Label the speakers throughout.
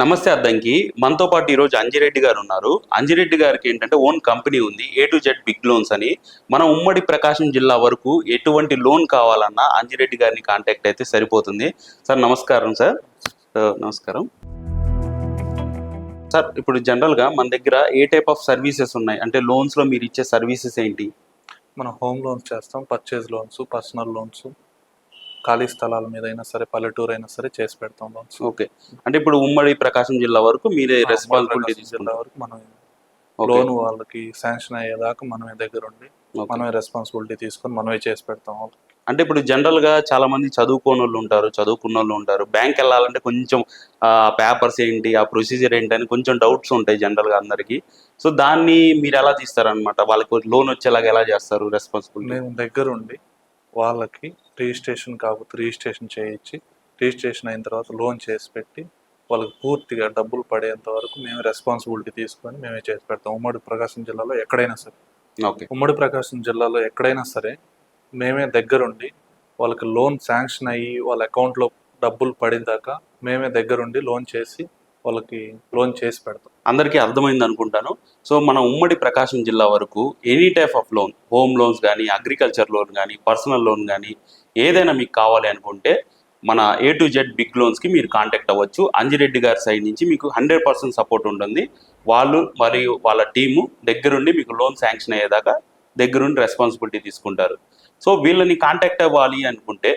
Speaker 1: నమస్తే అద్దంకి. మనతో పాటు ఈరోజు అంజిరెడ్డి గారు ఉన్నారు. అంజిరెడ్డి గారికి ఏంటంటే ఓన్ కంపెనీ ఉంది A to Z big loans అని. మన ఉమ్మడి ప్రకాశం జిల్లా వరకు ఎటువంటి లోన్ కావాలన్నా అంజిరెడ్డి గారిని కాంటాక్ట్ అయితే సరిపోతుంది. సార్ నమస్కారం సార్. నమస్కారం. సార్ ఇప్పుడు జనరల్గా మన దగ్గర ఏ టైప్ ఆఫ్ సర్వీసెస్ ఉన్నాయి? అంటే లోన్స్లో మీరు ఇచ్చే సర్వీసెస్ ఏంటి?
Speaker 2: మనం హోమ్ లోన్స్ చేస్తాం పర్చేజ్ లోన్స్ పర్సనల్ లోన్స్. ఖాళీ స్థలాల మీద అయినా సరే పల్లెటూరు అయినా సరే చేసి పెడతాం లోన్స్.
Speaker 1: ఓకే. అంటే ఇప్పుడు ఉమ్మడి ప్రకాశం జిల్లా వరకు మీరే రెస్పాన్సిబిలిటీ
Speaker 2: జిల్లా వరకు మనం. లోన్ వాళ్ళకి శాంక్షన్ అయ్యేదాకా మనమే దగ్గర ఉండి. మనమే రెస్పాన్సిబిలిటీ తీసుకొని మనమే చేసి పెడతాం
Speaker 1: అంటే ఇప్పుడు జనరల్గా చాలా మంది చదువుకోని వాళ్ళు ఉంటారు చదువుకున్న వాళ్ళు ఉంటారు. బ్యాంక్ వెళ్ళాలంటే కొంచెం ఆ పేపర్స్ ఏంటి ఆ ప్రొసీజర్ ఏంటి అని కొంచెం డౌట్స్ ఉంటాయి జనరల్గా అందరికి. సో దాన్ని మీరు ఎలా తీస్తారనమాట వాళ్ళకి లోన్ వచ్చేలాగా ఎలా చేస్తారు రెస్పాన్సిబిలిటీ?
Speaker 2: దగ్గర ఉండి వాళ్ళకి రిజిస్ట్రేషన్ కాకపోతే రిజిస్ట్రేషన్ చేయించి రిజిస్ట్రేషన్ అయిన తర్వాత లోన్ చేసి పెట్టి వాళ్ళకి పూర్తిగా డబ్బులు పడేంత వరకు మేము రెస్పాన్సిబిలిటీ తీసుకొని మేమే చేసి పెడతాం. ఉమ్మడి ప్రకాశం జిల్లాలో ఎక్కడైనా సరే.
Speaker 1: ఓకే.
Speaker 2: ఉమ్మడి ప్రకాశం జిల్లాలో ఎక్కడైనా సరే మేమే దగ్గరుండి వాళ్ళకి లోన్ శాంక్షన్ అయ్యి వాళ్ళ అకౌంట్లో డబ్బులు పడిన దాకా మేమే దగ్గరుండి లోన్ చేసి వాళ్ళకి లోన్ చేసి పెడతాం.
Speaker 1: అందరికీ అర్థమైంది అనుకుంటాను. సో మన ఉమ్మడి ప్రకాశం జిల్లా వరకు any type of loan home loans కానీ అగ్రికల్చర్ లోన్ కానీ పర్సనల్ లోన్ కానీ ఏదైనా మీకు కావాలి అనుకుంటే మన ఏ టు జెడ్ బిగ్ లోన్స్కి మీరు కాంటాక్ట్ అవ్వచ్చు. అంజిరెడ్డి గారి సైడ్ నుంచి మీకు హండ్రెడ్ పర్సెంట్ సపోర్ట్ ఉంటుంది. వాళ్ళు మరియు వాళ్ళ టీము దగ్గరుండి మీకు లోన్ శాంక్షన్ అయ్యేదాకా దగ్గరుండి రెస్పాన్సిబిలిటీ తీసుకుంటారు. సో వీళ్ళని కాంటాక్ట్ అవ్వాలి అనుకుంటే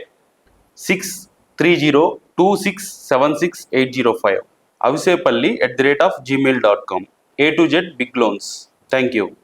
Speaker 1: six three zero two six seven six eight zero five avisepalli at the rate of gmail.com. A to Z Big Loans. Thank you.